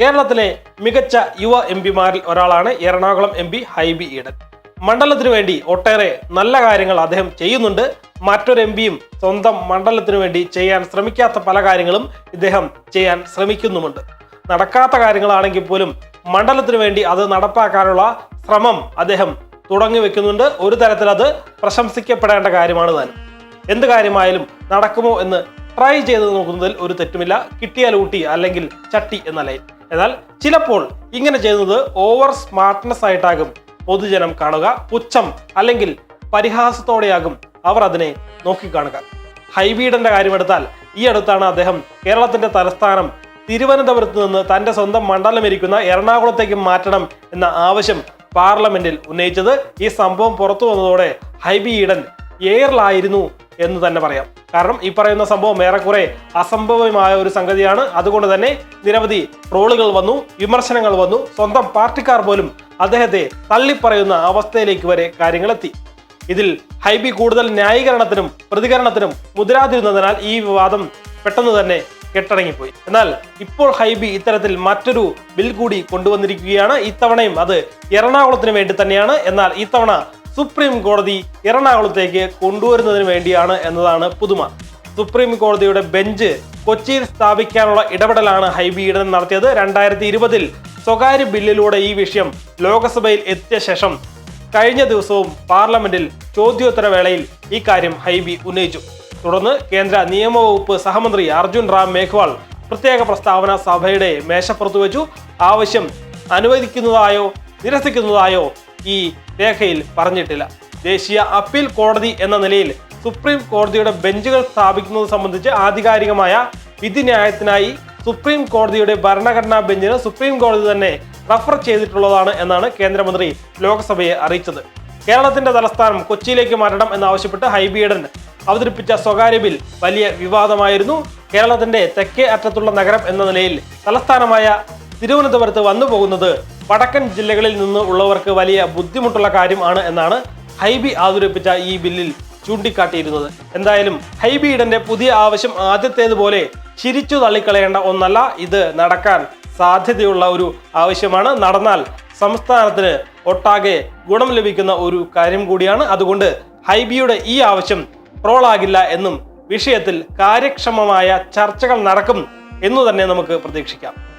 കേരളത്തിലെ മികച്ച യുവ എം പിമാരിൽ ഒരാളാണ് എറണാകുളം എം പി ഹൈബി ഈഡൻ. മണ്ഡലത്തിനു വേണ്ടി ഒട്ടേറെ നല്ല കാര്യങ്ങൾ അദ്ദേഹം ചെയ്യുന്നുണ്ട്. മറ്റൊരു എം പിയും സ്വന്തം മണ്ഡലത്തിനു വേണ്ടി ചെയ്യാൻ ശ്രമിക്കാത്ത പല കാര്യങ്ങളും ഇദ്ദേഹം ചെയ്യാൻ ശ്രമിക്കുന്നുമുണ്ട്. നടക്കാത്ത കാര്യങ്ങളാണെങ്കിൽ പോലും മണ്ഡലത്തിനു വേണ്ടി അത് നടപ്പാക്കാനുള്ള ശ്രമം അദ്ദേഹം തുടങ്ങി വെക്കുന്നുണ്ട്. ഒരു തരത്തിൽ അത് പ്രശംസിക്കപ്പെടേണ്ട കാര്യമാണ് താനും. എന്ത് കാര്യമായാലും നടക്കുമോ എന്ന് ട്രൈ ചെയ്ത് നോക്കുന്നതിൽ ഒരു തെറ്റുമില്ല. കിട്ടിയാൽ ഊട്ടി അല്ലെങ്കിൽ ചട്ടി എന്ന ലൈൻ. എന്നാൽ ചിലപ്പോൾ ഇങ്ങനെ ചെയ്യുന്നത് ഓവർ സ്മാർട്ട്നെസ് ആയിട്ടാകും. പൊതുജനം കാണുക പുച്ഛം അല്ലെങ്കിൽ പരിഹാസത്തോടെയാകും അവർ അതിനെ നോക്കിക്കാണുക. ഹൈബീഡന്റെ കാര്യമെടുത്താൽ ഈ അടുത്താണ് അദ്ദേഹം കേരളത്തിന്റെ തലസ്ഥാനം. തിരുവനന്തപുരത്ത് നിന്ന് തന്റെ സ്വന്തം മണ്ഡലം ഇരിക്കുന്ന എറണാകുളത്തേക്ക് മാറ്റണം എന്ന ആവശ്യം പാർലമെന്റിൽ ഉന്നയിച്ചത് ഈ സംഭവം പുറത്തു വന്നതോടെ ഹൈബി ഈഡൻ എയറിലായിരുന്നു എന്ന് തന്നെ പറയാം. കാരണം ഈ പറയുന്ന സംഭവം ഏറെക്കുറെ അസംഭവമായ ഒരു സംഗതിയാണ്. അതുകൊണ്ട് തന്നെ നിരവധി ട്രോളുകൾ വന്നു വിമർശനങ്ങൾ വന്നു. സ്വന്തം പാർട്ടിക്കാർ പോലും അദ്ദേഹത്തെ തള്ളിപ്പറയുന്ന അവസ്ഥയിലേക്ക് വരെ കാര്യങ്ങളെത്തി. ഇതിൽ ഹൈബി കൂടുതൽ ന്യായീകരണത്തിനും പ്രതികരണത്തിനും മുതിരാതിരുന്നതിനാൽ ഈ വിവാദം പെട്ടെന്ന് തന്നെ കെട്ടടങ്ങിപ്പോയി. എന്നാൽ ഇപ്പോൾ ഹൈബി ഇത്തരത്തിൽ മറ്റൊരു ബിൽ കൂടി കൊണ്ടുവന്നിരിക്കുകയാണ്. ഇത്തവണയും അത് എറണാകുളത്തിന് വേണ്ടി തന്നെയാണ്. എന്നാൽ ഇത്തവണ സുപ്രീം കോടതി എറണാകുളത്തേക്ക് കൊണ്ടുവരുന്നതിന് വേണ്ടിയാണ് എന്നതാണ് പുതുമ. സുപ്രീം കോടതിയുടെ ബെഞ്ച് കൊച്ചിയിൽ സ്ഥാപിക്കാനുള്ള ഇടപെടലാണ് ഹൈബി ഈഡൻ നടത്തിയത്. രണ്ടായിരത്തി ഇരുപതിൽ സ്വകാര്യ ബില്ലിലൂടെ ഈ വിഷയം ലോക്സഭയിൽ എത്തിയ ശേഷം കഴിഞ്ഞ ദിവസവും പാർലമെന്റിൽ ചോദ്യോത്തര വേളയിൽ കാര്യം ഹൈബി ഉന്നയിച്ചു. തുടർന്ന് കേന്ദ്ര നിയമവകുപ്പ് സഹമന്ത്രി അർജുൻ റാം മേഘ്വാൾ പ്രത്യേക പ്രസ്താവന സഭയുടെ മേശപ്പുറത്ത് വെച്ചു. ആവശ്യം അനുവദിക്കുന്നതായോ നിരസിക്കുന്നതായോ ഈ രേഖയിൽ പറഞ്ഞിട്ടില്ല. ദേശീയ അപ്പീൽ കോടതി എന്ന നിലയിൽ സുപ്രീം കോടതിയുടെ ബെഞ്ചുകൾ സ്ഥാപിക്കുന്നത് സംബന്ധിച്ച് ആധികാരികമായ വിധിന്യായത്തിനായി സുപ്രീം കോടതിയുടെ ഭരണഘടനാ ബെഞ്ചിന് സുപ്രീം കോടതി തന്നെ റഫർ ചെയ്തിട്ടുള്ളതാണ് എന്നാണ് കേന്ദ്രമന്ത്രി ലോക്സഭയെ അറിയിച്ചത്. കേരളത്തിന്റെ തലസ്ഥാനം കൊച്ചിയിലേക്ക് മാറ്റണം എന്നാവശ്യപ്പെട്ട് ഹൈബിയഡൻ അവതരിപ്പിച്ച സ്വകാര്യ ബിൽ വലിയ വിവാദമായിരുന്നു. കേരളത്തിന്റെ തെക്കേ അറ്റത്തുള്ള നഗരം എന്ന നിലയിൽ തലസ്ഥാനമായ തിരുവനന്തപുരത്ത് വന്നു പോകുന്നത് വടക്കൻ ജില്ലകളിൽ നിന്ന് ഉള്ളവർക്ക് വലിയ ബുദ്ധിമുട്ടുള്ള കാര്യമാണ് എന്നാണ് ഹൈബി അവതരിപ്പിച്ച ഈ ബില്ലിൽ ചൂണ്ടിക്കാട്ടിയിരുന്നത്. എന്തായാലും ഹൈബി ഇടന്റെ പുതിയ ആവശ്യം ആദ്യത്തേതുപോലെ ചിരിച്ചു തള്ളിക്കളയേണ്ട ഒന്നല്ല ഇത് നടക്കാൻ സാധ്യതയുള്ള ഒരു ആവശ്യമാണ്. നടന്നാൽ സംസ്ഥാനത്തിന് ഒട്ടാകെ ഗുണം ലഭിക്കുന്ന ഒരു കാര്യം കൂടിയാണ്. അതുകൊണ്ട് ഹൈബിയുടെ ഈ ആവശ്യം ട്രോളാകില്ല എന്നും വിഷയത്തിൽ കാര്യക്ഷമമായ ചർച്ചകൾ നടക്കും എന്നു തന്നെ നമുക്ക് പ്രതീക്ഷിക്കാം.